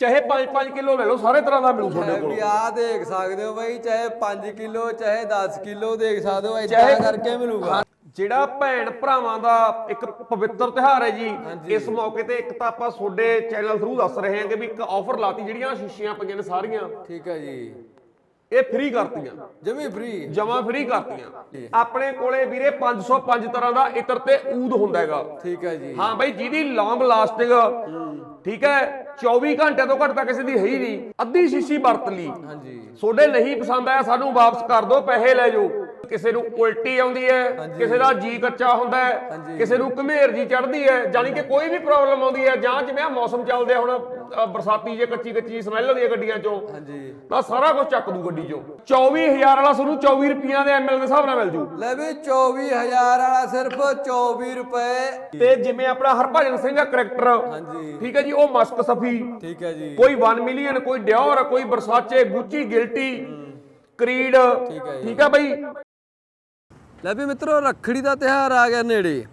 ਚਾਹੇ 5-5 ਕਿਲੋ ਲੈ ਲਓ ਸਾਰੇ ਤਰ੍ਹਾਂ ਦਾ ਮਿਲੂ ਤੁਹਾਡੇ ਕੋਲ। ਵੀ ਆ ਦੇਖ ਸਕਦੇ ਹੋ ਬਾਈ ਚਾਹੇ 5 ਕਿਲੋ ਚਾਹੇ 10 ਕਿਲੋ ਦੇਖ ਸਕਦੇ ਹੋ ਇਦਾਂ ਕਰਕੇ ਮਿਲੂਗਾ। ਜਿਹੜਾ ਭੈਣ ਭਰਾਵਾਂ ਦਾ ਇੱਕ ਪਵਿੱਤਰ ਤਿਉਹਾਰ ਹੈ ਜੀ ਇਸ ਮੌਕੇ ਤੇ ਇੱਕ ਤਾਂ ਆਪਾਂ ਤੁਹਾਡੇ ਚੈਨਲ ਥਰੂ ਦੱਸ ਰਹੇ ਹਾਂ ਕਿ ਵੀ ਇੱਕ ਆਫਰ ਲਾਤੀ ਜਿਹੜੀਆਂ ਸ਼ੀਸ਼ੀਆਂ ਪਈਆਂ ਨੇ ਸਾਰੀਆਂ। ਠੀਕ ਹੈ ਜੀ। ਇਹ ਫ੍ਰੀ ਕਰਤੀਆਂ। ਜਮੀ ਫ੍ਰੀ ਜਮਾ ਫ੍ਰੀ ਕਰਤੀਆਂ। ਆਪਣੇ ਕੋਲੇ ਵੀਰੇ 505 ਤਰ੍ਹਾਂ ਦਾ ਇਤਰ ਤੇ ਊਦ ਹੁੰਦਾ ਹੈਗਾ। ਠੀਕ ਹੈ ਜੀ। ਹਾਂ ਬਾਈ ਜਿਹਦੀ ਲੌਂਗ ਲਾਸਟਿੰਗ ਠੀਕ ਹੈ 24 ਘੰਟੇ ਤੋਂ ਘੱਟ ਤਾਂ ਕਿਸੇ ਦੀ ਹੈ ਹੀ ਨਹੀਂ। ਅੱਧੀ ਸ਼ੀਸ਼ੀ ਵਰਤ ਲਈ। ਹਾਂਜੀ। ਤੁਹਾਡੇ ਨਹੀਂ ਪਸੰਦ ਆਇਆ ਸਾਨੂੰ ਵਾਪਸ ਕਰ ਦਿਓ ਪੈਸੇ ਲੈ ਜਾਓ। ਕਿਸੇ ਨੂੰ ਉਲਟੀ ਆਉਂਦੀ ਹੈ ਕਿਸੇ ਦਾ ਜੀ ਕੱਚਾ ਹੁੰਦਾ ਹੈ ਕਿਸੇ ਨੂੰ ਘਮੇਰ ਜੀ ਚੜਦੀ ਹੈ ਜਾਨੀ ਕਿ ਕੋਈ ਵੀ ਪ੍ਰੋਬਲਮ ਆਉਂਦੀ ਹੈ ਜਾਂ ਜਿਵੇਂ ਆਹ ਮੌਸਮ ਚੱਲਦੇ ਆ ਹੁਣ ਬਰਸਾਤੀ ਜੇ ਕੱਚੀ ਕੱਚੀ ਸਮੈਲ ਆਉਂਦੀ ਹੈ ਗੱਡੀਆਂ ਚੋਂ ਹਾਂਜੀ। ਤਾਂ ਸਾਰਾ ਕੁਝ ਚੱਕ ਦੂ ਗੱਡੀ ਚੋਂ। 24000 ਵਾਲਾ ਤੁਹਾਨੂੰ 24 ਰੁਪਈਆਂ ਦੇ ਐਮਐਲ ਦੇ ਹਿਸਾਬ ਨਾਲ ਮਿਲ ਜੂ। ਲੈ ਵੀ 24000 ਵਾਲਾ ਸਿਰਫ 24 ਰੁਪਏ। ਤੇ ਜਿਵੇਂ ਆਪਣਾ ਹਰਭਜਨ ਸਿੰਘ ਦਾ ਕਰੈਕਟਰ ਹਾਂਜੀ। ਠੀਕ ਹੈ ਜੀ ਉਹ ਮਸਕ ਸਫੀ। ਠੀਕ ਹੈ ਜੀ। ਕੋਈ 1 ਮਿਲੀਅਨ ਕੋਈ ਡਿਓਰ ਕੋਈ ਬਰਸਾਚੇ ਗੁੱਚੀ ਗਿਲਟੀ ਕਰੀਡ ਠੀਕ ਹੈ ਬਈ। ਲੈ ਵੀ ਮਿੱਤਰੋ, ਰੱਖੜੀ ਦਾ ਤਿਹਾਰ ਆ ਗਿਆ ਨੇੜੇ।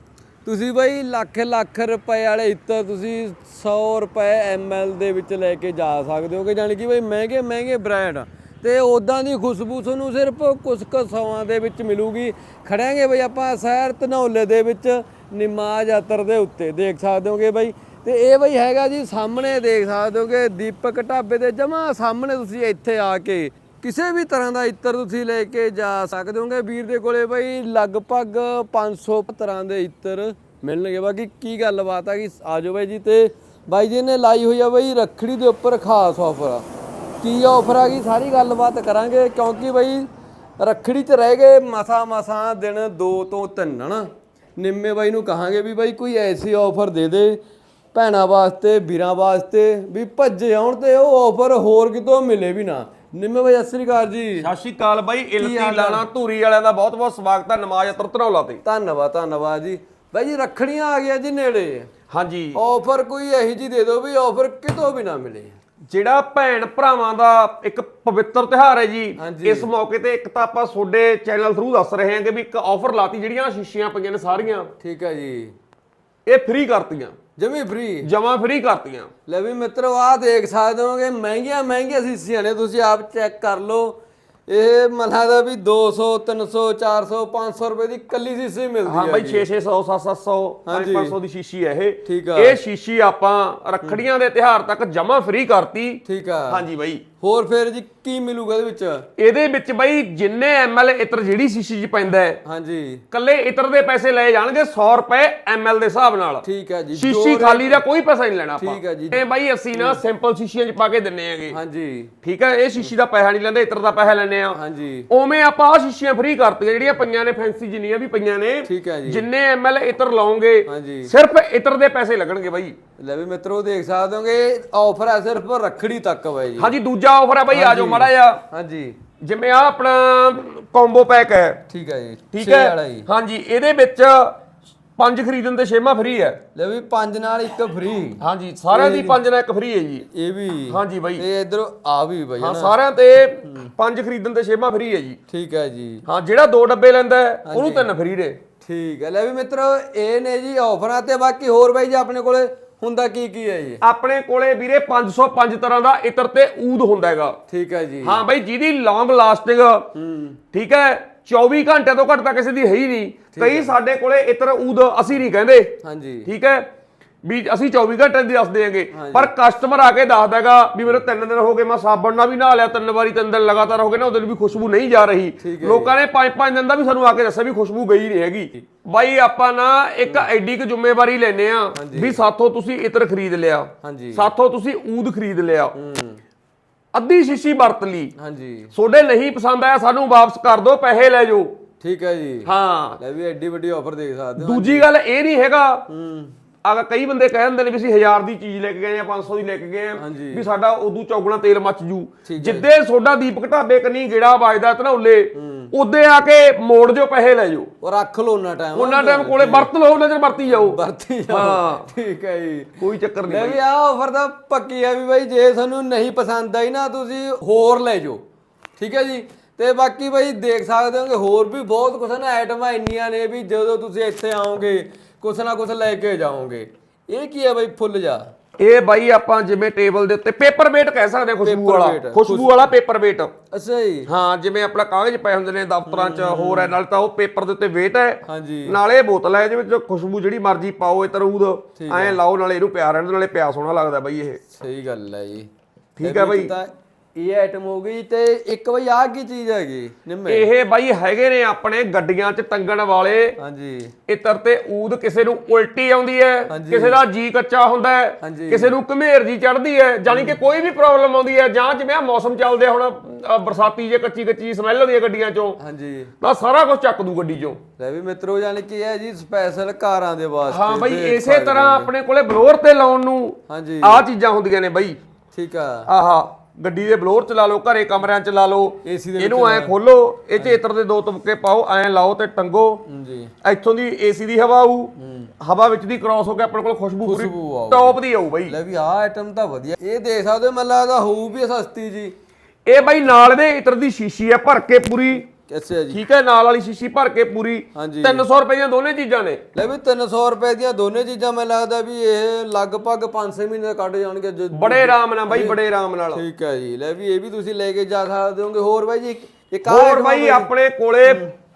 ਤੁਸੀਂ ਬਈ ਲੱਖ ਲੱਖ ਰੁਪਏ ਵਾਲੇ ਇੱਤਰ ਤੁਸੀਂ 100 ਰੁਪਏ ਐਮਐਲ ਦੇ ਵਿੱਚ ਲੈ ਕੇ ਜਾ ਸਕਦੇ ਹੋਗੇ ਕਿ ਜਾਨੀ ਕਿ ਬਈ ਮਹਿੰਗੇ ਮਹਿੰਗੇ ਬ੍ਰਾਂਡ। ਤੇ ਉਦਾਂ ਦੀ ਖੁਸ਼ਬੂ ਤੁਹਾਨੂੰ ਸਿਰਫ ਕੁਝ ਕੁ ਸੌਆਂ ਦੇ ਵਿੱਚ ਮਿਲੂਗੀ। ਖੜਾਂਗੇ ਬਈ ਆਪਾਂ ਸ਼ਹਿਰ ਧਨੌਲੇ ਦੇ ਵਿੱਚ ਨਿਮਾਜ ਅਤਰ ਦੇ ਉੱਤੇ। ਦੇਖ ਸਕਦੇ ਹੋਗੇ ਬਈ। ਤੇ ਇਹ ਬਈ ਹੈਗਾ ਜੀ, ਸਾਹਮਣੇ ਦੇਖ ਸਕਦੇ ਹੋਗੇ, ਦੀਪਕ ਢਾਬੇ ਦੇ ਜਮਾ ਸਾਹਮਣੇ ਤੁਸੀਂ ਇੱਥੇ ਆ ਕੇ ਕਿਸੇ ਵੀ ਤਰ੍ਹਾਂ ਦਾ ਇਤਰ ਤੁਸੀਂ ਲੈ ਕੇ ਜਾ ਸਕਦੇ ਹੋਗੇ। ਵੀਰ ਦੇ ਕੋਲੇ ਬਈ ਲਗਭਗ 500 ਤਰ੍ਹਾਂ ਦੇ ਇਤਰ ਮਿਲਣਗੇ। ਬਾਕੀ ਕੀ ਗੱਲਬਾਤ ਆ ਕਿ ਆਜੋ ਬਾਈ ਜੀ ਤੇ। ਬਾਈ ਜੀ ਨੇ ਲਾਈ ਹੋਈ ਆ ਬਈ ਰੱਖੜੀ ਦੇ ਉੱਪਰ ਖਾਸ ਆਫਰ ਕੀ ਆਫਰ ਆ ਗਈ, ਸਾਰੀ ਗੱਲਬਾਤ ਕਰਾਂਗੇ ਕਿਉਂਕਿ ਬਈ ਰੱਖੜੀ 'ਚ ਰਹਿ ਗਏ ਮਸਾ ਮਸਾ ਦਿਨ 2 ਤੋਂ 3 ਹਨਾ ਨਿੰਮੇ ਬਾਈ ਨੂੰ ਕਹਾਂਗੇ ਵੀ ਬਾਈ ਕੋਈ ਐਸੀ ਆਫਰ ਦੇ ਦੇ ਭੈਣਾਂ ਵਾਸਤੇ, ਵੀਰਾਂ ਵਾਸਤੇ, ਵੀ ਭੱਜੇ ਆਉਣ ਤੇ ਉਹ ਆਫਰ ਹੋਰ ਕਿਤੋਂ ਮਿਲੇ ਵੀ ਨਾ। ਨਿੰਮੇ ਬਾਈ ਸਤਿ ਸ੍ਰੀ ਅਕਾਲ ਜੀ। ਸਤਿ ਸ਼੍ਰੀ ਅਕਾਲ ਬਾਈ ਇਲਤੀ? ਲਾਣਾ ਧੂਰੀ ਵਾਲਿਆਂ ਦਾ ਬਹੁਤ ਬਹੁਤ ਸਵਾਗਤ ਹੈ ਨਮਾਜ਼ ਅਤਰ ਧਰੌਲਾ ਤੇ ਧੰਨਵਾਦ ਧੰਨਵਾਦ ਜੀ। ਬਾਈ ਜੀ ਰੱਖੜੀਆਂ ਆ ਗਈਆਂ ਜੀ ਨੇੜੇ। ਹਾਂਜੀ। ਆਫਰ ਕੋਈ ਇਹੀ ਜੀ ਦੇ ਦਿਓ ਵੀ ਆਫਰ ਕਿਤੋਂ ਵੀ ਨਾ ਮਿਲੇ। ਜਿਹੜਾ ਭੈਣ ਭਰਾਵਾਂ ਦਾ ਇੱਕ ਪਵਿੱਤਰ ਤਿਉਹਾਰ ਹੈ ਜੀ। ਇਸ ਮੌਕੇ ਤੇ ਇੱਕ ਤਾਂ ਆਪਾਂ ਤੁਹਾਡੇ ਚੈਨਲ ਥਰੂ ਦੱਸ ਰਹੇ ਹਾਂ ਕਿ ਵੀ ਇੱਕ ਆਫਰ ਲਾਤੀ ਜਿਹੜੀਆਂ ਸ਼ੀਸ਼ੀਆਂ ਪਈਆਂ ਨੇ ਸਾਰੀਆਂ। ਠੀਕ ਹੈ ਜੀ। ਇਹ ਫ੍ਰੀ ਕਰਤੀਆਂ। ਜਮੀ ਫ੍ਰੀ ਜਮਾ ਫ੍ਰੀ ਕਰਤੀਆਂ। ਲੈ ਵੀ ਮਿੱਤਰੋ ਆਹ ਦੇਖ ਸਕਦੇ ਹੋਗੇ ਮਹਿੰਗੀਆਂ ਮਹਿੰਗੀਆਂ ਸੀਸੀਆਂ ਨੇ ਤੁਸੀਂ ਆਪ ਚੈੱਕ ਕਰ ਲਓ। ਇਹ ਮਨਾ ਦਾ ਵੀ 200 300 400 500 ਰੁਪਏ ਦੀ ਕੱਲੀ ਸੀਸੀ ਮਿਲਦੀ ਹਾਂ ਹੈ ਬਾਈ 600 700 ਹਾਂਜੀ। 500 ਦੀ ਸ਼ੀਸ਼ੀ ਹੈ ਇਹ। ਠੀਕ ਆ। ਇਹ ਸ਼ੀਸ਼ੀ ਆਪਾਂ ਰੱਖੜੀਆਂ ਦੇ ਤਿਉਹਾਰ ਤੱਕ ਜਮਾ ਫ੍ਰੀ ਕਰਤੀ। ਠੀਕ ਆ। ਹਾਂਜੀ ਬਾਈ। ਹੋਰ ਫਿਰ ਜੀ ਕੀ ਮਿਲੂਗਾ ਇਹਦੇ ਵਿੱਚ? ਇਹਦੇ ਵਿੱਚ ਬਾਈ ਜਿੰਨੇ ਐਮਐਲ ਇਤਰ ਜਿਹੜੀ ਸ਼ੀਸ਼ੀ 'ਚ ਪੈਂਦਾ ਹੈ ਹਾਂਜੀ। ਕੱਲੇ ਇਤਰ ਦੇ ਪੈਸੇ ਲਏ ਜਾਣਗੇ 100 ਰੁਪਏ ਐਮਐਲ ਦੇ ਹਿਸਾਬ ਨਾਲ। ਠੀਕ ਹੈ ਜੀ ਸ਼ੀਸ਼ੀ ਖਾਲੀ ਦਾ ਕੋਈ ਪੈਸਾ ਨਹੀਂ ਲੈਣਾ ਆਪਾਂ। ਠੀਕ ਹੈ ਜੀ। ਇਹ ਬਾਈ ਅਸੀਂ ਨਾ ਸਿੰਪਲ ਸ਼ੀਸ਼ੀਆਂ 'ਚ ਪਾ ਕੇ ਦਿੰਨੇ ਆਂਗੇ ਹਾਂਜੀ। ਠੀਕ ਹੈ ਇਹ ਸ਼ੀਸ਼ੀ ਦਾ ਪੈਸਾ ਨਹੀਂ ਲੈਂਦੇ ਇਤਰ ਦਾ ਪੈਸਾ ਲੈਨੇ ਆ। ਹਾਂਜੀ। ਉਵੇਂ ਆਪਾਂ ਆ ਸ਼ੀਸ਼ੀਆਂ ਫ੍ਰੀ ਕਰਤੀਆਂ ਜਿਹੜੀਆਂ ਪਈਆਂ ਨੇ ਫੈਂਸੀ ਜਿੰਨੀਆਂ ਵੀ ਪਈਆਂ ਨੇ ਠੀਕ ਹੈ ਜੀ। ਜਿੰਨੇ ਐਮਐਲ ਇਤਰ ਲਾਉਂਗੇ ਸਿਰਫ ਇਤਰ ਦੇ ਪੈਸੇ ਲੱਗਣਗੇ ਬਾਈ। ਲੈ ਵੀ ਮਿੱਤਰੋ ਦੇਖ ਸਕਦੇ ਹੋਗੇ ਆਫਰ ਹੈ ਸਿਰਫ ਰੱਖੜੀ ਤੱਕ ਬਾਈ ਜੀ। ਹਾਂਜੀ ਦੂਜਾ ਆਫਰ ਹੈ ਬਾਈ ਆਜੋ ਮਾੜਾ ਜਿਹਾ। ਹਾਂਜੀ। ਜਿਵੇਂ ਆ ਆਪਣਾ ਕੰਬੋ ਪੈਕ ਹੈ। ਠੀਕ ਹੈ ਜੀ। ਠੀਕ ਹੈ? ਹਾਂਜੀ ਇਹਦੇ ਵਿੱਚ ਪੰਜ ਖਰੀਦਣ ਤੇ ਛੇਵਾਂ ਫ੍ਰੀ ਹੈ। ਲੈ ਵੀ ਪੰਜ ਨਾਲ ਇੱਕ ਫ੍ਰੀ ਹਾਂਜੀ ਸਾਰਿਆਂ ਦੀ ਪੰਜ ਨਾਲ ਇੱਕ ਫ੍ਰੀ ਹੈ ਜੀ। ਇਹ ਵੀ। ਹਾਂਜੀ ਬਾਈ। ਤੇ ਇਧਰ ਆ ਵੀ ਬਾਈ ਹਾਂ ਸਾਰਿਆਂ ਤੇ ਪੰਜ ਖਰੀਦਣ ਤੇ ਛੇਵਾਂ ਫ੍ਰੀ ਹੈ ਜੀ। ਠੀਕ ਹੈ ਜੀ। ਹਾਂ ਜਿਹੜਾ ਦੋ ਡੱਬੇ ਲੈਂਦਾ ਹੈ, ਉਹਨੂੰ ਤਿੰਨ ਫ੍ਰੀ ਦੇ ਠੀਕ ਹੈ। ਲੈ ਵੀ ਮਿੱਤਰੋ ਇਹ ਨੇ ਜੀ ਆਫਰਾਂ ਤੇ ਬਾਕੀ ਹੋਰ ਬਾਈ ਜੀ ਆਪਣੇ ਕੋਲੇ ਹੁੰਦਾ ਕੀ ਕੀ ਹੈ ਜੀ? ਆਪਣੇ ਕੋਲੇ ਵੀਰੇ 505 ਤਰ੍ਹਾਂ ਦਾ ਇਤਰ ਤੇ ਊਦ ਹੁੰਦਾ ਹੈਗਾ। ਠੀਕ ਹੈ ਜੀ। ਹਾਂ ਬਾਈ ਜਿਹਦੀ ਲੌਂਗ ਲਾਸਟਿੰਗ ਠੀਕ ਹੈ 24 ਘੰਟੇ ਤੋਂ ਘੱਟ ਤਾਂ ਕਿਸੇ ਦੀ ਹੈ ਹੀ ਨਹੀਂ। ਕਈ ਸਾਡੇ ਕੋਲੇ ਇਤਰ ਊਦ ਅਸੀਂ ਨਹੀਂ ਕਹਿੰਦੇ। ਹਾਂਜੀ। ਠੀਕ ਹੈ ਵੀ ਅਸੀਂ 24 ਘੰਟੇ ਦੀ ਦੱਸ ਦੇਾਂਗੇ ਪਰ ਕਸਟਮਰ ਆ ਕੇ ਦੱਸਦਾ ਹੈਗਾ ਵੀ ਮੇਰੇ ਤਿੰਨ ਦਿਨ ਹੋ ਗਏ ਮੈਂ ਸਾਬਣ ਨਾਲ ਵੀ ਨਹਾ ਲਿਆ ਤਿੰਨ ਵਾਰੀ ਤਿੰਨ ਦਿਨ ਲਗਾਤਾਰ ਹੋ ਗਏ ਨਾ ਉਹਦੇ ਵੀ ਖੁਸ਼ਬੂ ਨਹੀਂ ਜਾ ਰਹੀ। ਲੋਕਾਂ ਨੇ ਪੰਜ ਪੰਜ ਦਿਨ ਦਾ ਵੀ ਸਾਨੂੰ ਆ ਕੇ ਦੱਸਿਆ ਵੀ ਖੁਸ਼ਬੂ ਗਈ ਨਹੀਂ ਹੈਗੀ। ਬਾਈ ਆਪਾਂ ਨਾ ਇੱਕ ਐਡੀ ਕੁ ਜ਼ਿੰਮੇਵਾਰੀ ਲੈਨੇ ਆ ਵੀ ਸਾਥੋਂ ਤੁਸੀਂ ਇਤਰ ਖਰੀਦ ਲਿਆ। ਸਾਥੋਂ ਤੁਸੀਂ ਊਦ ਖਰੀਦ ਲਿਆ। ਅੱਧੀ ਸ਼ੀਸ਼ੀ ਵਰਤ ਲਈ। ਹਾਂਜੀ। ਤੁਹਾਡੇ ਨਹੀਂ ਪਸੰਦ ਆਇਆ ਸਾਨੂੰ ਵਾਪਸ ਕਰ ਦਿਓ ਪੈਸੇ ਲੈ ਜਾਓ। ਠੀਕ ਹੈ ਜੀ। ਹਾਂ। ਲੈ ਵੀ ਐਡੀ ਵੱਡੀ ਆਫਰ ਦੇਖ ਸਕਦੇ ਹੋ। ਦੂਜੀ ਗੱਲ ਇਹ ਨਹੀਂ ਹੈਗਾ ਹੂੰ। ਅਗਰ ਕਈ ਬੰਦੇ ਕਹਿ ਦਿੰਦੇ ਨੇ ਵੀ ਅਸੀਂ 1000 ਦੀ ਚੀਜ਼ ਲੈ ਕੇ ਗਏ ਆ 500 ਦੀ ਲੈ ਕੇ ਗਏ ਆ। ਵੀ ਸਾਡਾ ਉਦੋਂ ਚੌਗਣਾ ਤੇਲ ਮੱਚ ਜੂ। ਜਿੱਦੇ ਤੁਹਾਡਾ ਦੀਪਕ ਢਾਬੇ ਕਨੀ ਗੇੜਾ ਵੱਜਦਾ ਧਨੌਲੇ ਉਦੇ ਆ ਕੇ ਮੋੜ ਜੋ ਪੈਸੇ ਲੈ ਜਾਓ ਉਹ ਰੱਖ ਲਓ ਉਹਨਾਂ ਟਾਈਮ ਉਹਨਾਂ ਟਾਈਮ ਕੋਲੇ ਵਰਤ ਲਓ ਨਜ਼ਰ ਵਰਤੀ ਜਾਓ। ਵਰਤੀ ਜਾਓ। ਹਾਂ। ਠੀਕ ਹੈ ਜੀ। ਕੋਈ ਚੱਕਰ ਨਹੀਂ ਵੀ ਆ ਆਫਰ ਤਾਂ ਪੱਕੀ ਆ ਵੀ ਬਾਈ ਜੇ ਤੁਹਾਨੂੰ ਨਹੀਂ ਪਸੰਦ ਆਈ ਨਾ ਤੁਸੀਂ ਹੋਰ ਲੈ ਜਾਓ। ਠੀਕ ਹੈ ਜੀ। ਤੇ ਬਾਕੀ ਬਾਈ ਦੇਖ ਸਕਦੇ ਹੋ ਕਿ ਹੋਰ ਵੀ ਬਹੁਤ ਕੁਛ ਨਾ ਆਈਟਮਾਂ ਇੰਨੀਆਂ ਨੇ ਵੀ ਜਦੋਂ ਤੁਸੀਂ ਇੱਥੇ ਆਓਗੇ ਕੁਛ ਨਾ ਕੁਛ ਲੈ ਕੇ ਜਾਓਗੇ। ਇਹ ਕੀ ਹੈ ਬਾਈ ਫੁੱਲ ਜਾ ਇਹ ਬਾਈ ਆਪਾਂ ਜਿਵੇਂ ਟੇਬਲ ਦੇ ਉੱਤੇ ਪੇਪਰ ਵੇਟ ਕਹਿ ਸਕਦੇ ਹਾਂ ਖੁਸ਼ਬੂ Paper ਵਾਲਾ। ਖੁਸ਼ਬੂ ਵਾਲਾ ਪੇਪਰ ਵੇਟ ਅੱਛਾ ਜੀ। ਹਾਂ ਜਿਵੇਂ ਆਪਣਾ ਕਾਗਜ਼ ਪਏ ਹੁੰਦੇ ਨੇ ਦਫ਼ਤਰਾਂ 'ਚ ਹੋਰ ਹੈ ਨਾਲ ਤਾਂ ਉਹ ਪੇਪਰ ਦੇ ਉੱਤੇ ਵੇਟ ਹੈ। ਹਾਂਜੀ। ਨਾਲੇ ਇਹ ਬੋਤਲ ਹੈ ਇਹਦੇ ਵਿੱਚ ਖੁਸ਼ਬੂ ਜਿਹੜੀ ਮਰਜ਼ੀ ਪਾਓ ਇਹ ਤਰੂਦ ਐਂ ਲਾਓ ਨਾਲੇ ਇਹਨੂੰ ਪਿਆ ਰਹਿਣ ਦਿਓ, ਨਾਲੇ ਪਿਆ ਸੋਹਣਾ ਲੱਗਦਾ ਬਾਈ ਇਹ। ਸਹੀ ਗੱਲ ਹੈ ਜੀ। ਠੀਕ ਹੈ ਬਾਈ। ਤਾਂ ਇਹ ਆਈਟਮ ਹੋ ਗਈ ਤੇ ਇੱਕ ਬਈ ਆਹ ਕੀ ਚੀਜ਼ ਹੈਗੀ ਨਿੰਮੇ? ਇਹ ਬਾਈ ਹੈਗੇ ਨੇ ਆਪਣੇ ਗੱਡੀਆਂ 'ਚ ਟੰਗਣ ਵਾਲੇ। ਹਾਂਜੀ। ਇਤਰ ਤੇ ਊਦ ਕਿਸੇ ਨੂੰ ਉਲਟੀ ਆਉਂਦੀ ਹੈ ਹਾਂਜੀ। ਕਿਸੇ ਦਾ ਜੀ ਕੱਚਾ ਹੁੰਦਾ ਹੈ ਹਾਂਜੀ। ਕਿਸੇ ਨੂੰ ਘਮੇਰ ਜੀ ਚੜਦੀ ਹੈ ਜਾਨੀ ਕਿ ਕੋਈ ਵੀ ਪ੍ਰੋਬਲਮ ਆਉਂਦੀ ਹੈ ਜਾਂ ਜਿਵੇਂ ਆ ਮੌਸਮ ਚੱਲਦੇ ਆ ਹੁਣ ਬਰਸਾਤੀ ਜੇ ਕੱਚੀ ਕੱਚੀ ਸਮੈਲ ਆਉਂਦੀ ਹੈ ਗੱਡੀਆਂ 'ਚੋਂ ਹਾਂਜੀ। ਤਾਂ ਸਾਰਾ ਕੁਝ ਚੱਕ ਦੂ ਗੱਡੀ 'ਚੋਂ। ਲੈ ਵੀ ਮਿੱਤਰੋ ਜਾਨੀ ਕਿ ਇਹ ਹੈ ਜੀ ਸਪੈਸ਼ਲ ਕਾਰਾਂ ਦੇ ਵਾਸਤੇ ਹਾਂ ਬਾਈ ਇਸੇ ਤਰ੍ਹਾਂ। ਆਪਣੇ ਕੋਲੇ ਬਲੋਰ ਤੇ ਲਾਉਣ ਨੂੰ ਹਾਂਜੀ। ਆਹ ਚੀਜ਼ਾਂ ਹੁੰਦੀਆਂ ਨੇ ਬਾਈ। ਠੀਕ ਆ। ਆਹਾ। ਗੱਡੀ ਦੇ ਬਲੋਰ ਚ ਲਾ ਲਓ ਘਰੇ ਕਮਰਿਆਂ ਚ ਲਾ ਲਓ AC ਦੇ ਇਹਨੂੰ ਐ ਖੋਲੋ ਇਹ ਚ ਇਤਰ ਦੇ ਦੋ ਤੁਮਕੇ ਪਾਓ ਐ ਲਾਓ ਤੇ ਟੰਗੋ। ਜੀ। ਇੱਥੋਂ ਦੀ ਏਸੀ ਦੀ ਹਵਾ ਆਊ ਹਵਾ ਵਿੱਚ ਦੀ ਕ੍ਰਾਸ ਹੋ ਕੇ ਆਪਣੇ ਕੋਲ ਖੁਸ਼ਬੂ ਪੂਰੀ। ਟੌਪ ਦੀ ਆਊ ਬਾਈ। ਲੈ ਵੀ ਆਹ ਆਈਟਮ ਤਾਂ ਵਧੀਆ। ਇਹ ਦੇਖ ਸਕਦੇ ਮੈਨੂੰ ਲੱਗਦਾ ਹੋਊ ਵੀ ਸਸਤੀ ਜੀ। ਇਹ ਬਾਈ ਨਾਲ ਦੇ ਇਤਰ ਦੀ ਸ਼ੀਸ਼ੀ ਹੈ ਭਰ ਕੇ ਪੂਰੀ। ਅੱਛਾ ਜੀ? ਠੀਕ ਹੈ ਨਾਲ ਵਾਲੀ ਸ਼ੀਸ਼ੀ ਭਰ ਕੇ ਪੂਰੀ। ਹਾਂਜੀ। 300 ਰੁਪਏ ਦੀਆਂ ਦੋਨੇ ਚੀਜ਼ਾਂ ਨੇ। ਲੈ ਵੀ 300 ਰੁਪਏ ਦੀਆਂ ਦੋਨੇ ਚੀਜ਼ਾਂ ਮੈਨੂੰ ਲੱਗਦਾ ਵੀ ਇਹ ਲਗਭਗ 5-6 ਮਹੀਨੇ ਦਾ ਕੱਢ ਜਾਣਗੇ ਬੜੇ ਆਰਾਮ ਨਾਲ ਬਾਈ ਬੜੇ ਆਰਾਮ ਨਾਲ। ਠੀਕ ਹੈ ਜੀ। ਲੈ ਵੀ ਇਹ ਵੀ ਤੁਸੀਂ ਲੈ ਕੇ ਜਾ ਸਕਦੇ ਹੋਗੇ। ਹੋਰ ਬਾਈ ਜੀ ਇੱਕ- ਆਹ ਹੋਰ ਆ ਬਾਈ ਆਪਣੇ ਕੋਲੇ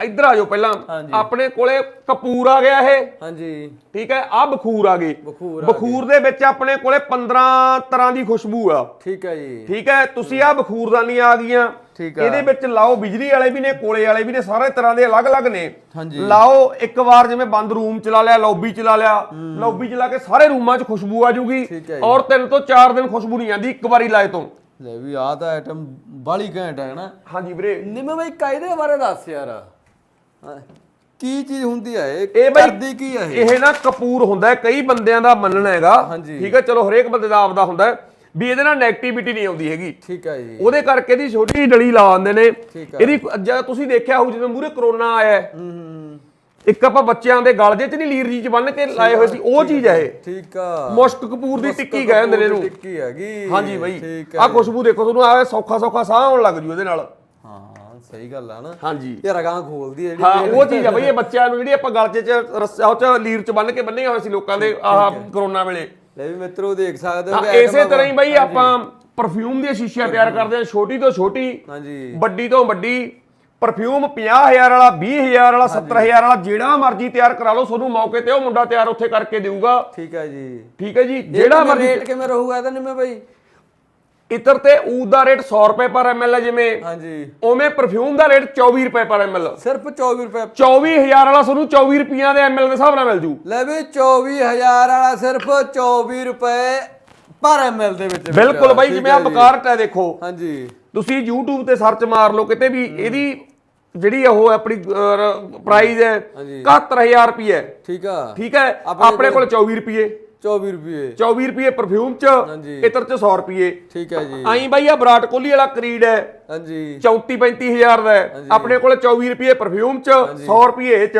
ਇੱਧਰ ਆ ਜਾਓ ਪਹਿਲਾਂ। ਆਪਣੇ ਕੋਲੇ ਕਪੂਰ ਆ ਗਿਆ ਇਹ। ਹਾਂਜੀ। ਠੀਕ ਹੈ ਆ ਬਖੂਰ ਆ ਗਏ। ਬਖੂਰ ਆ ਬਖੂਰ ਦੇ ਵਿੱਚ ਆਪਣੇ ਕੋਲੇ 15 ਤਰ੍ਹਾਂ ਦੀ ਖੁਸ਼ਬੂ ਆ। ਠੀਕ ਹੈ ਜੀ। ਠੀਕ ਹੈ ਤੁਸੀਂ ਆ ਬਖੂਰਦਾਨੀਆਂ ਆ ਗਈਆਂ। ਠੀਕ ਆ। ਇਹਦੇ ਵਿੱਚ ਲਾਓ ਬਿਜਲੀ ਵਾਲੇ ਵੀ ਨੇ ਕੋਲੇ ਵਾਲੇ ਵੀ ਨੇ ਸਾਰੇ ਤਰ੍ਹਾਂ ਦੇ ਅਲੱਗ-ਅਲੱਗ ਨੇ। ਹਾਂਜੀ। ਲਾਓ ਇੱਕ ਵਾਰ ਜਿਵੇਂ ਬੰਦ ਰੂਮ ਚਲਾ ਲਿਆ ਲੌਬੀ ਚਲਾ ਲਿਆ ਲੌਬੀ ਚਲਾ ਕੇ ਸਾਰੇ ਰੂਮਾਂ 'ਚ ਖੁਸ਼ਬੂ ਆ ਜੂਗੀ। ਔਰ ਤਿੰਨ ਤੋਂ ਚਾਰ ਦਿਨ ਖੁਸ਼ਬੂ ਨਹੀਂ ਆਂਦੀ ਇੱਕ ਵਾਰੀ ਲਾਏ ਤੋਂ। ਲੈ ਵੀ ਆਹ ਤਾਂ ਆਈਟਮ ਬਾਲੀ ਘੈਂਟ ਹੈ ਨਾ ਹਾਂਜੀ ਵੀਰੇ। ਨਿੰਮੇ ਬਾਈ ਕਾਇਦੇ ਬਾਰੇ ਦੱਸ ਯਾਰ। ਕੀ ਚੀਜ਼ ਹੁੰਦੀ ਹੈ ਇਹ? ਕਰਦੀ ਕੀ ਹੈ ਇਹ? ਨਾ ਕਪੂਰ ਹੁੰਦਾ ਹੈ, ਕਈ ਬੰਦਿਆਂ ਦਾ ਮੰਨਣਾ ਹੈਗਾ। ਠੀਕ ਹੈ ਚਲੋ ਹਰੇਕ ਬੰਦੇ ਦਾ ਆਪਦਾ ਹੁੰਦਾ ਹੈ, ਵੀ ਇਹਦੇ ਨਾਲ 네ਗੇਟਿਵਿਟੀ ਨਹੀਂ ਆਉਂਦੀ ਹੈਗੀ। ਠੀਕ ਹੈ ਜੀ। ਉਹਦੇ ਕਰਕੇ ਦੀ ਛੋਟੀ ਜਿਹੀ ਡਲੀ ਲਾ ਦਿੰਦੇ ਨੇ। ਆ। ਇਹਦੀ ਜਦ ਤੁਸੀਂ ਦੇਖਿਆ ਹੋਊ ਜਦੋਂ ਮੂਰੇ ਕਰੋਨਾ ਆਇਆ ਹੈ, ਹੂੰ ਹੂੰ ਇੱਕ ਆਪਾਂ ਬੱਚਿਆਂ ਦੇ ਗਲ ਜੇ ਚ ਨਹੀਂ ਲੀਰ ਜੀ ਚ ਬੰਨ ਕੇ ਲਾਏ ਹੋਏ ਸੀ ਉਹ ਚੀਜ਼ ਹੈ ਇਹ। ਠੀਕ ਆ। ਮੁਸ਼ਕ ਕਪੂਰ ਦੀ ਟਿੱਕੀ ਕਹਿੰਦੇ ਨੇ ਇਹਨੂੰ। ਟਿੱਕੀ ਹੈਗੀ। ਹਾਂਜੀ ਬਾਈ। ਹੈ ਖੁਸ਼ਬੂ ਦੇਖੋ ਤੁਹਾਨੂੰ ਆ ਸੌਖਾ ਸੌਖਾ ਸਾਹ ਆਉਣ ਲੱਗ ਜੂ ਇਹਦੇ ਨਾਲ। ਹਾਂ ਸਹੀ ਗੱਲ ਆ ਨਾ। ਹਾਂਜੀ। ਇਹ ਰਗਾਂ ਖੋਲਦੀ ਹੈ ਹਾਂ ਜਿਹੜੀ ਉਹ ਚੀਜ਼ ਆ ਬਈ ਇਹ ਬੱਚਿਆਂ ਨੂੰ ਜਿਹੜੀ ਆਪਾਂ ਗਲ ਚ ਰੱਸਿਆ ਉਹ ਚ ਲੀਰ ਚ ਬੰਨ ਕੇ ਬੰਨੇ ਹੋਏ ਸੀ ਲੋਕਾਂ ਦੇ ਆਹ ਕਰੋਨਾ ਵੇਲੇ। ਲੈ ਵੀ ਮਿੱਤਰੋ ਦੇਖ ਸਕਦੇ ਹੋ ਕਿ ਇਸੇ ਤਰ੍ਹਾਂ ਹੀ ਬਈ। ਆਪਾਂ ਪਰਫਿਊਮ ਦੀਆਂ ਸ਼ੀਸ਼ੀਆਂ ਤਿਆਰ ਕਰਦੇ ਹਾਂ ਛੋਟੀ ਤੋਂ ਛੋਟੀ ਹਾਂਜੀ। ਵੱਡੀ ਤੋਂ ਵੱਡੀ। ਪਰਫਿਊਮ 50000 ਵਾਲਾ 20000 ਵਾਲਾ 70000 ਵਾਲਾ ਜਿਹੜਾ ਮਰਜ਼ੀ ਤਿਆਰ ਕਰਾ ਲਓ ਤੁਹਾਨੂੰ ਮੌਕੇ ਤੇ ਉਹ ਮੁੰਡਾ ਤਿਆਰ ਉੱਥੇ ਕਰਕੇ ਦੇਊਗਾ। ਠੀਕ ਹੈ ਜੀ। ਠੀਕ ਹੈ ਜੀ ਜਿਹੜਾ ਮਰਜ਼ੀ ਰੇਟ ਕਿਵੇਂ ਰਹੂਗਾ ਇਹਦਾ ਨਿੰਮੇ ਬਾਈ। ਇਤਰ ਤੇ ਊਦ ਦਾ ਰੇਟ 100 ਰੁਪਏ ਪਰ ਐਮਐਲ ਹੈ ਜਿਵੇਂ ਹਾਂਜੀ। ਉਵੇਂ ਪਰਫਿਊਮ ਦਾ ਰੇਟ 24 ਰੁਪਏ ਪਰ ਐਮਐਲ ਸਿਰਫ 24 ਰੁਪਏ। 24000 ਵਾਲਾ ਤੁਹਾਨੂੰ 24 ਰੁਪਈਆਂ ਦੇ ਐਮਐਲ ਦੇ ਹਿਸਾਬ ਨਾਲ ਮਿਲ ਜੂ। ਲੈ ਵੀ 24000 ਵਾਲਾ ਸਿਰਫ 24 ਰੁਪਏ ਪਰ ਐਮਐਲ ਦੇ ਵਿੱਚ ਬਿਲਕੁਲ ਬਾਈ ਜਿਵੇਂ ਆ। ਬਕਾਰਟ ਹੈ ਦੇਖੋ। ਹਾਂਜੀ। ਤੁਸੀਂ YouTube ਤੇ ਸਰਚ ਮਾਰ ਲਓ ਕਿਤੇ ਵੀ ਇਹਦੀ ਜਿਹੜੀ ਉਹ ਆਪਣੀ ਪ੍ਰਾਈਸ ਹੈ ਹਾਂਜੀ। 71000 ਰੁਪਏ ਠੀਕ ਆ। ਠੀਕ ਹੈ? ਆਪਣੇ ਕੋਲ 24 ਰੁਪਏ 24 ਰੁਪਏ। 24 ਰੁਪਏ ਪਰਫਿਊਮ ਚ। ਇਤਰ ਚ 100 ਰੁਪਏ। ਠੀਕ ਹੈ ਜੀ। ਆਈ ਬਾਈ ਆ ਵਿਰਾਟ ਕੋਹਲੀ ਵਾਲਾ ਕਰੀਡ ਹੈ। ਹਾਂਜੀ। 34 35000 ਦਾ ਹੈ। ਆਪਣੇ ਕੋਲ 24 ਰੁਪਏ ਪਰਫਿਊਮ ਚ 100 ਰੁਪਏ ਚ।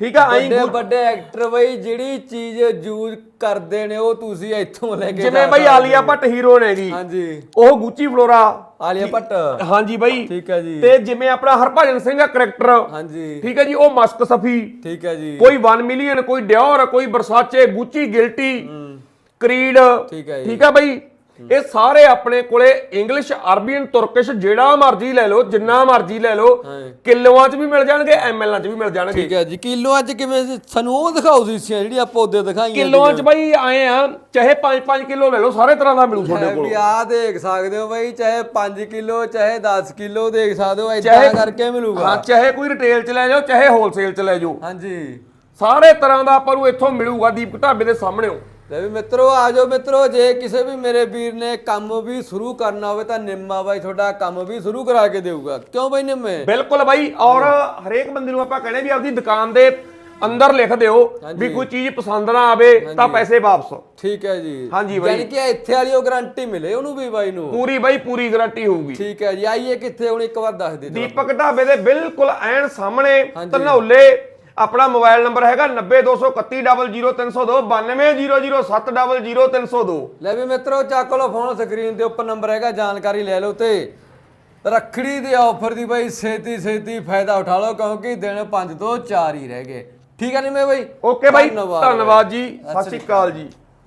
ਠੀਕ ਆ ਆਈ ਵੱਡੇ ਵੱਡੇ ਐਕਟਰ ਬਈ ਜਿਹੜੀ ਚੀਜ਼ ਯੂਜ਼ ਕਰਦੇ ਨੇ ਉਹ ਤੁਸੀਂ ਇੱਥੋਂ ਲੈ ਕੇ ਜਿਵੇਂ ਬਾਈ ਆਲੀਆ ਭੱਟ ਹੀਰੋ ਨੇ ਜੀ। ਹਾਂਜੀ। ਉਹ ਗੁੱਚੀ ਫਲੋਰਾ ਆਲੀਆ ਭੱਟ। ਹਾਂਜੀ ਬਾਈ। ਠੀਕ ਹੈ ਜੀ। ਤੇ ਜਿਵੇਂ ਆਪਣਾ ਹਰਭਜਨ ਸਿੰਘ ਦਾ ਕਰੈਕਟਰ ਹਾਂਜੀ। ਠੀਕ ਹੈ ਜੀ ਉਹ ਮਸਕ ਸਫੀ। ਠੀਕ ਹੈ ਜੀ। ਕੋਈ 1 ਮਿਲੀਅਨ ਕੋਈ ਡਿਓਰ ਕੋਈ ਬਰਸਾਚੇ ਗੁੱਚੀ ਗਿਲਟੀ ਕਰੀਡ ਠੀਕ ਹੈ ਜੀ। ਠੀਕ ਹੈ ਬਈ। ਇਹ ਸਾਰੇ ਆਪਣੇ ਕੋਲੇ ਇੰਗਲਿਸ਼ ਅਰਬੀਅਨ ਤੁਰਕਿਸ਼ ਜਿਹੜਾ ਮਰਜ਼ੀ ਲੈ ਲਓ ਜਿੰਨਾ ਮਰਜ਼ੀ ਲੈ ਲਓ। ਕਿਲੋਆਂ 'ਚ ਵੀ ਮਿਲ ਜਾਣਗੇ ਐਮਐਲਾਂ 'ਚ ਵੀ ਮਿਲ ਜਾਣਗੇ। ਠੀਕ ਹੈ ਜੀ ਕਿਲੋ ਅੱਜ ਕਿਵੇਂ? ਸਾਨੂੰ ਉਹ ਦਿਖਾਓ ਸੀ ਜਿਹੜੀ ਆਪਾਂ ਉਹਦੇ ਦਿਖਾਈਆਂ ਕਿਲੋਆਂ 'ਚ ਬਈ ਆਏ ਆ ਚਾਹੇ 5-5 ਕਿਲੋ ਲੈ ਲਓ ਸਾਰੇ ਤਰ੍ਹਾਂ ਦਾ ਮਿਲੂ ਤੁਹਾਡੇ ਕੋਲ। ਵੀ ਆ ਦੇਖ ਸਕਦੇ ਹੋ ਬਈ ਚਾਹੇ 5 ਕਿਲੋ ਚਾਹੇ 10 ਕਿਲੋ ਦੇਖ ਸਕਦੇ ਹੋ ਇਦਾਂ ਕਰਕੇ ਮਿਲੂਗਾ। ਹਾਂ ਚਾਹੇ ਕੋਈ ਰਿਟੇਲ 'ਚ ਲੈ ਜਾਓ ਚਾਹੇ ਹੋਲਸੇਲ 'ਚ ਲੈ ਜਾਓ। ਹਾਂਜੀ। ਸਾਰੇ ਤਰ੍ਹਾਂ ਦਾ ਆਪਾਂ ਨੂੰ ਇੱਥੋਂ ਮਿਲੂਗਾ ਦੀਪਕ ਢਾਬੇ ਦੇ ਸਾਹਮਣੇ। ਲੈ ਵੀ ਮਿੱਤਰੋ ਆ ਜਾਓ ਮਿੱਤਰੋ ਜੇ ਕਿਸੇ ਵੀ ਮੇਰੇ ਵੀਰ ਨੇ ਕੰਮ ਵੀ ਸ਼ੁਰੂ ਕਰਨਾ ਹੋਵੇ ਤਾਂ ਨਿੰਮਾ ਬਾਈ ਤੁਹਾਡਾ ਕੰਮ ਵੀ ਸ਼ੁਰੂ ਕਰਾ ਕੇ ਦੇਊਗਾ। ਕਿਉਂ ਬਾਈ ਨਿੰਮੇ? ਬਿਲਕੁਲ ਬਾਈ ਔਰ ਹਰੇਕ ਬੰਦੇ ਨੂੰ ਆਪਾਂ ਕਹਿੰਦੇ ਵੀ ਆਪਦੀ ਦੁਕਾਨ ਦੇ ਅੰਦਰ ਲਿਖ ਦਿਓ ਵੀ ਕੋਈ ਚੀਜ਼ ਪਸੰਦ ਨਾ ਆਵੇ ਤਾਂ ਪੈਸੇ ਵਾਪਸ। ਠੀਕ ਹੈ ਜੀ। ਹਾਂਜੀ ਬਾਈ। ਯਾਨੀ ਕਿ ਇੱਥੇ ਵਾਲੀ ਉਹ ਗਾਰੰਟੀ ਮਿਲੇ ਉਹਨੂੰ ਵੀ ਬਾਈ ਨੂੰ। ਪੂਰੀ ਬਾਈ ਪੂਰੀ ਗਾਰੰਟੀ ਹੋਊਗੀ। ਠੀਕ ਹੈ ਜੀ ਆਈਏ ਕਿੱਥੇ ਹੁਣ ਇੱਕ ਵਾਰ ਦੱਸ ਦੇ ਦੀਪਕ ਢਾਬੇ ਦੇ ਬਿਲਕੁਲ ਐਨ ਸਾਹਮਣੇ ਧਨੌਲੇ ਆਪਣਾ ਮੋਬਾਈਲ ਨੰਬਰ ਹੈਗਾ 90231000302 9200700302 ਲੈ ਵੀ ਮਿੱਤਰੋ ਚੱਕ ਲਓ ਫੋਨ ਸਕਰੀਨ ਦੇ ਉੱਪਰ ਨੰਬਰ ਹੈਗਾ ਜਾਣਕਾਰੀ ਲੈ ਲਓ ਤੇ। ਰੱਖੜੀ ਦੇ ਆਫਰ ਦੀ ਬਾਈ ਛੇਤੀ ਛੇਤੀ ਫਾਇਦਾ ਉਠਾ ਲਓ ਕਿਉਂਕਿ ਦਿਨ 5 ਤੋਂ 4 ਹੀ ਰਹਿ ਗਏ। ਠੀਕ ਹੈ ਨਿੰਮੇ ਬਾਈ? ਓਕੇ ਬਾਈ ਧੰਨਵਾਦ। ਧੰਨਵਾਦ ਜੀ। ਸਤਿ ਸ਼੍ਰੀ ਅਕਾਲ ਜੀ।